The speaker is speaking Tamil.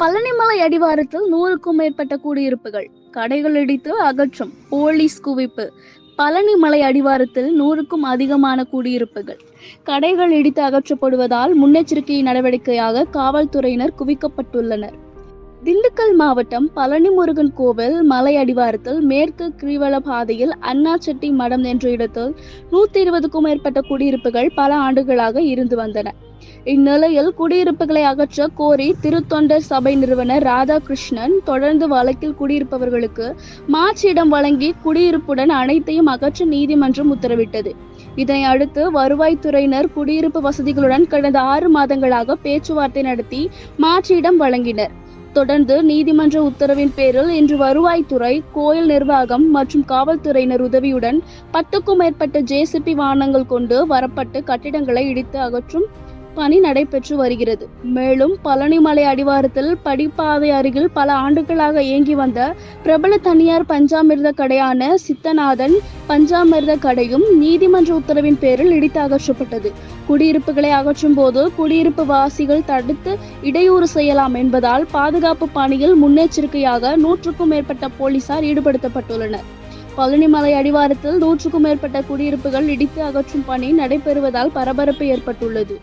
பழனிமலை அடிவாரத்தில் நூறுக்கும் மேற்பட்ட குடியிருப்புகள். கடைகள் இடித்து அகற்றும். போலீஸ் குவிப்பு. பழனிமலை அடிவாரத்தில் நூறுக்கும் அதிகமான குடியிருப்புகள். கடைகள் இடித்து அகற்றப்படுவதால் முன்னெச்சரிக்கை நடவடிக்கையாக காவல்துறையினர் குவிக்கப்பட்டுள்ளனர். திண்டுக்கல் மாவட்டம் பழனி முருகன் கோவில் மலை அடிவாரத்தில் மேற்கு கிரிவல பாதையில் அண்ணாச்செட்டி மடம் என்ற இடத்தில் நூத்தி இருபதுக்கும் மேற்பட்ட குடியிருப்புகள் பல ஆண்டுகளாக இருந்து வந்தன. இந்நிலையில் குடியிருப்புகளை அகற்ற கோரி திருத்தொண்டர் சபை நிறுவனர் ராதாகிருஷ்ணன் தொடர்ந்து வழக்கில் குடியிருப்பவர்களுக்கு மாற்றிடம் வழங்கி குடியிருப்புடன் அனைத்தையும் அகற்ற நீதிமன்றம் உத்தரவிட்டது. இதனை அடுத்து வருவாய்த்துறையினர் குடியிருப்பு வசதிகளுடன் கடந்த ஆறு மாதங்களாக பேச்சுவார்த்தை நடத்தி மாற்றிடம் வழங்கினர். தொடர்ந்து நீதிமன்ற உத்தரவின் பேரில் இன்று வருவாய்த்துறை கோயில் நிர்வாகம் மற்றும் காவல்துறையினர் உதவியுடன் பத்துக்கும் மேற்பட்ட ஜேசிபி வாகனங்கள் கொண்டு வரப்பட்டு கட்டிடங்களை இடித்து அகற்றும் பணி நடைபெற்று வருகிறது. மேலும் பழனிமலை அடிவாரத்தில் படிப்பாதை அருகில் பல ஆண்டுகளாக இயங்கி வந்த பிரபல தனியார் பஞ்சாமிர்த கடையான சித்தநாதன் பஞ்சாமிர்த கடையும் நீதிமன்ற உத்தரவின் பேரில் இடித்து அகற்றப்பட்டது குடியிருப்புகளை அகற்றும் போது குடியிருப்பு வாசிகள் தடுத்து இடையூறு செய்யலாம் என்பதால் பாதுகாப்பு பணியில் முன்னெச்சரிக்கையாக நூற்றுக்கும் மேற்பட்ட போலீசார் ஈடுபடுத்தப்பட்டுள்ளனர். பழனிமலை அடிவாரத்தில் நூற்றுக்கும் மேற்பட்ட குடியிருப்புகள் இடித்து அகற்றும் பணி நடைபெறுவதால் பரபரப்பு ஏற்பட்டுள்ளது.